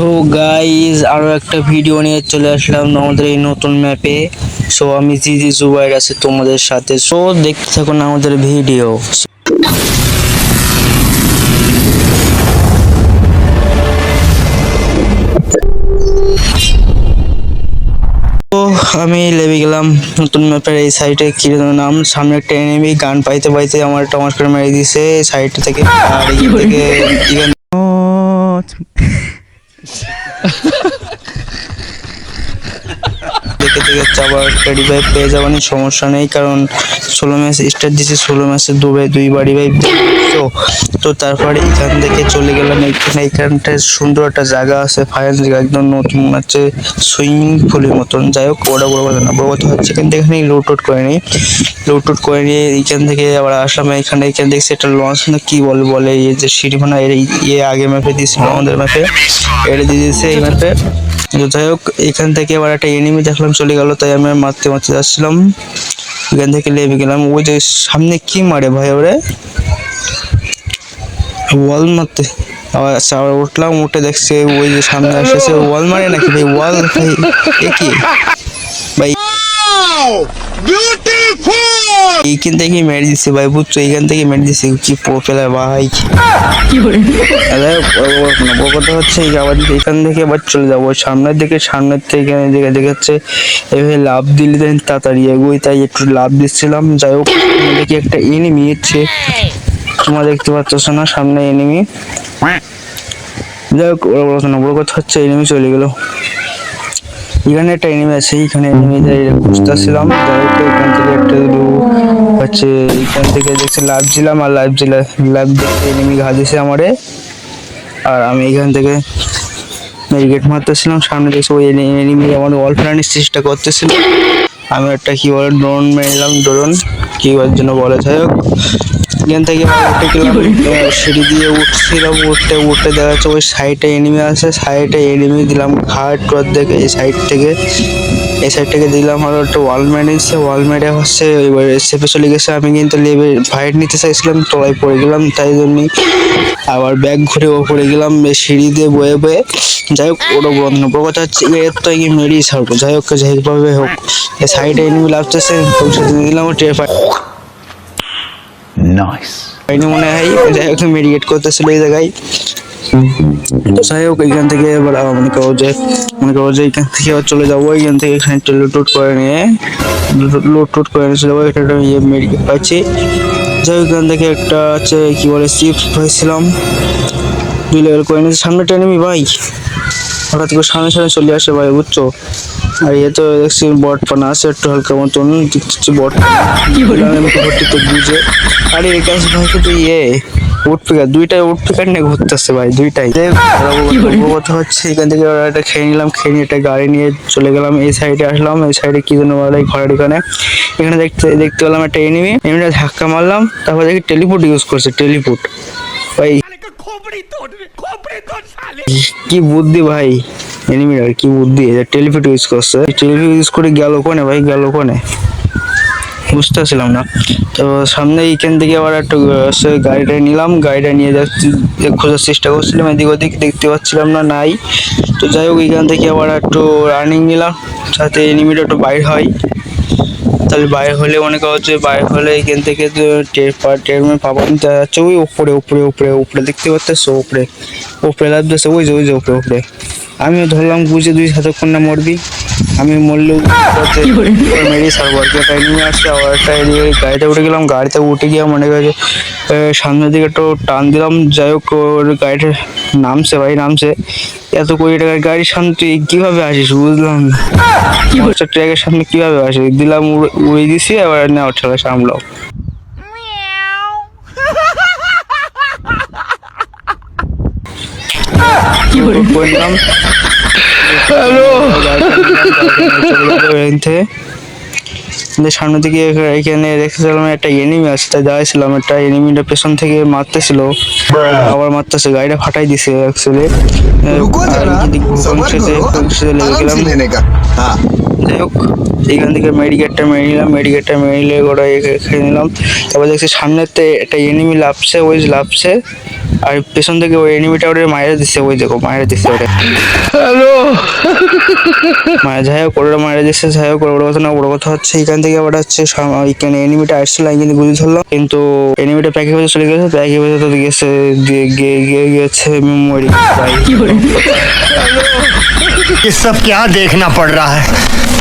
তো গাইজ আরও একটা ভিডিও নিয়ে চলে আসলাম আমাদের এই নতুন ম্যাপে সো আমি জিজি জুবাইর আছে তোমাদের সাথে। সো দেখতে থাকুন আমাদের ভিডিও তো আমি লেবে গেলাম নতুন ম্যাপের এই সাইডে কি নাম? সামনে একটা এনিমি গান পাইতে পাইতে আমার টমাস করে মেরে দিছে। সাইড থেকে আর থেকে দেখে দেখে আবার টেডি ভাই পেয়ে যাবেন, সমস্যা নেই, কারণ ষোলো ম্যাচ স্টার্ট দিয়েছে, ষোলো ম্যাচে দুবে দুই বাড়ি ভাই তো তো তারপরে এখান থেকে চলে গেলাম। এখানে এখানটায় সুন্দর একটা জায়গা আছে, ফায়ার জায়গা, একদম নতুন মনে হচ্ছে সুইমিং পুলের মতন। যাই হোক ওটা বড় কথা না, বড় কথা হচ্ছে এখান থেকে লুট টুট করে নিই। লুট টুট করে নিয়ে এইখান থেকে আবার আসলাম। এখানে এখানে দেখছি একটা লঞ্চ না কি বলে বলে, এই যে সিঁড়িমানা এর ইয়ে আগে ম্যাপে দিয়েছিল আমাদের ম্যাপে এটা দিয়ে দিয়েছে এই ম্যাপে যাই হোক, এখান থেকে আবার একটা এনিমি দেখলাম চলে গেল, তাই আমি মারতে মারতে যাচ্ছিলাম। এখান থেকে লেবে গেলাম। ওই যে সামনে কি মারে ভাই ওরে? ওয়াল মারতে আবার আচ্ছা আবার উঠলাম উঠে দেখছে ওই যে সামনে আসতেছে ওয়াল মারে নাকি? ভাই ওয়াল ভাই এ কি? ভাই এইখান থেকে মেরে দিচ্ছে ভাই বুঝছ? এইখান থেকে মেরে দিচ্ছে কি প্রোপেলার ভাই। কথা হচ্ছে আবার এখান থেকে আবার চলে যাব সামনের দিকে সামনের থেকে এখানে দেখে দেখাচ্ছে এভাবে লাভ দিলে দেন তাড়াতাড়ি এগোই তাই একটু লাভ দিচ্ছিলাম। যাই হোক দেখি একটা এনিমি হচ্ছে তোমরা দেখতে পাচ্ছ না সামনে এনিমি যাই হোক বড় না বড় কথা হচ্ছে এনিমি চলে গেল। এখানে একটা এনিমি আছে, এখানে এনিমি খুঁজতেছিলাম। যাই হোক, এখান থেকে একটা হচ্ছে, এখান থেকে দেখছি, লাভ দিলাম আর লাইভ দিলাম লাইভ দেখে এনিমি ঘা দিছে আমারে। আর আমি এখান থেকে মেরিগেট মারতেছিলাম, সামনে দেখছি ওই এনিমি আমাদের ওয়াল ফ্লানির চেষ্টা করতেছিল। আমি একটা কি বলে ড্রোন মেরলাম ড্রোন কি ওর জন্য বলে, যাই হোক। এখান থেকে আবার উঠে গেলাম। সিঁড়ি দিয়ে উঠছিলাম উঠতে উঠতে দেখা যাচ্ছে ওই সাইডে এনিমি আছে। সাইডে এনিমি দিলাম, ঘাট দেখে এই সাইড থেকে। এই সাইড থেকে দিলাম আর একটা ওয়াল মেরেছে ওয়াল মেরে হচ্ছে এবার চেপে চলে গেছে। আমি কিন্তু লেবে ফাইট নিতে চাইছিলাম, তলায় পড়ে গেলাম, তাই জন্যই আবার ব্যাগ ঘুরে ওপরে গেলাম। সিঁড়ি দিয়ে বয়ে বয়ে যাই হোক ওটা বন্ধ। কথা হচ্ছে এর তো কি মেরিয়ে ছাড়বো। যাই হোক যেভাবে হোক। এই সাইডে এনিমি লাগতেছে দিলাম টের পাই মনে হয় মেডিকেট জায়গায়। হোক থেকে এবার মনে করো যে, মনে করো যে থেকে আবার চলে যাব থেকে এখানে করে নিয়ে করে একটা ইয়ে থেকে একটা বলে লেভেল করে সামনে টেনেমি ভাই। হঠাৎ করে সামনে সামনে চলে আসে ভাই বুঝছ? আর এ তো দেখছি বট পানা আছে একটু হালকা মতন দেখছি বট। ব্যাপারটি তো বুঝে। আরে এই কাজ ভাই কিন্তু ইয়ে উট পিকার দুইটাই উট পিকার নিয়ে ঘুরতেছে ভাই দুইটাই। কথা হচ্ছে এখান থেকে একটা খেয়ে নিলাম খেয়ে নিয়ে একটা গাড়ি নিয়ে চলে গেলাম এই সাইডে আসলাম এই সাইডে কি যেন বলে ঘরের এখানে। এখানে দেখতে দেখতে পেলাম একটা এনিমি এনিমিটা ধাক্কা মারলাম তারপর দেখি টেলিপুট ইউজ করছে টেলিপুট ভাই কি বুদ্ধি ভাই। এনিমিটার কি বুদ্ধি টেলিফিট ইউজ করছে। টেলিফিট ইউজ করে গেল কোনে ভাই, গেল কোনে? বুঝতেছিলাম না। তো সামনে এইখান থেকে আবার একটা গাড়িটা নিলাম, গাড়িটা নিয়ে যাচ্ছি, খোঁজার চেষ্টা করছিলাম। এদিক ওদিক দেখতে পাচ্ছিলাম না, নাই। তো যাই হোক এখান থেকে আবার একটু রানিং নিলাম, যাতে এনিমিটা একটু বাইর হয়। তাহলে বাইরে হলে মনে করা হচ্ছে বাইরে হলে এখান থেকে তো টের পা, টের মেয়ে পাবো। আমি যাচ্ছে ওই উপরে উপরে উপরে উপরে দেখতে পাচ্ছ উপরে। উপরে লাভ দিচ্ছে ওই যে ওই যে উপরে উপরে। আমিও ধরলাম, বুঝে দুই সাতক্ষণ না মরবি। আমি মরলেও মেরে সারবো আর কি একটা এনিমি আসছে আবার একটা এদিকে গাড়িতে উঠে গেলাম গাড়িতে উঠে গিয়ে মনে করে যে, সামনের দিকে একটু টান দিলাম যাই হোক ওর গাড়িটা নামছে ভাই নামছে। এত কোটি টাকার গাড়ির সামনে তুই কীভাবে আসিস বুঝলাম না। পঞ্চাশ সামনে কীভাবে আসিস? দিলাম উড়ে- দিছি আবার নেওয়া ঠেলা সামলাও। করলাম হ্যালো সামনে দিকে এখানে দেখেছিলাম একটা এনিমি আছে তাই দাঁড়াইছিলাম একটা এনিমিটা পেছন থেকে মারতেছিল। আবার মারতেছে গাড়িটা ফাটাই দিছে অ্যাকচুয়ালি লেগে গেলাম। যাই হোক এইখান থেকে মেডিকেটটা মেরে নিলাম মেডিকেটটা মেরে নিলে ওরা এ- খেয়ে নিলাম তারপর দেখছি সামনেতে একটা এনিমি লাভছে ওই লাভছে আর পেছন থেকে ওই এনিমিটা ওরে মায়েরা দিচ্ছে ওই দেখো মায়েরা দিচ্ছে ওরে হ্যালো মায়ের যাই হোক ওরা মায়েরা দিচ্ছে যাই হোক ওর কথা না বড় কথা হচ্ছে এখান থেকে আবার হচ্ছে সাম- এখানে এনিমিটা আসছিল আমি কিন্তু গুলি ধরলাম কিন্তু এনিমিটা প্যাকে ভেতরে চলে গেছে প্যাকে ভেতরে তো গেছে দিয়ে গিয়ে গিয়ে গেছে মেমোরি ये सब क्या देखना पड़ रहा है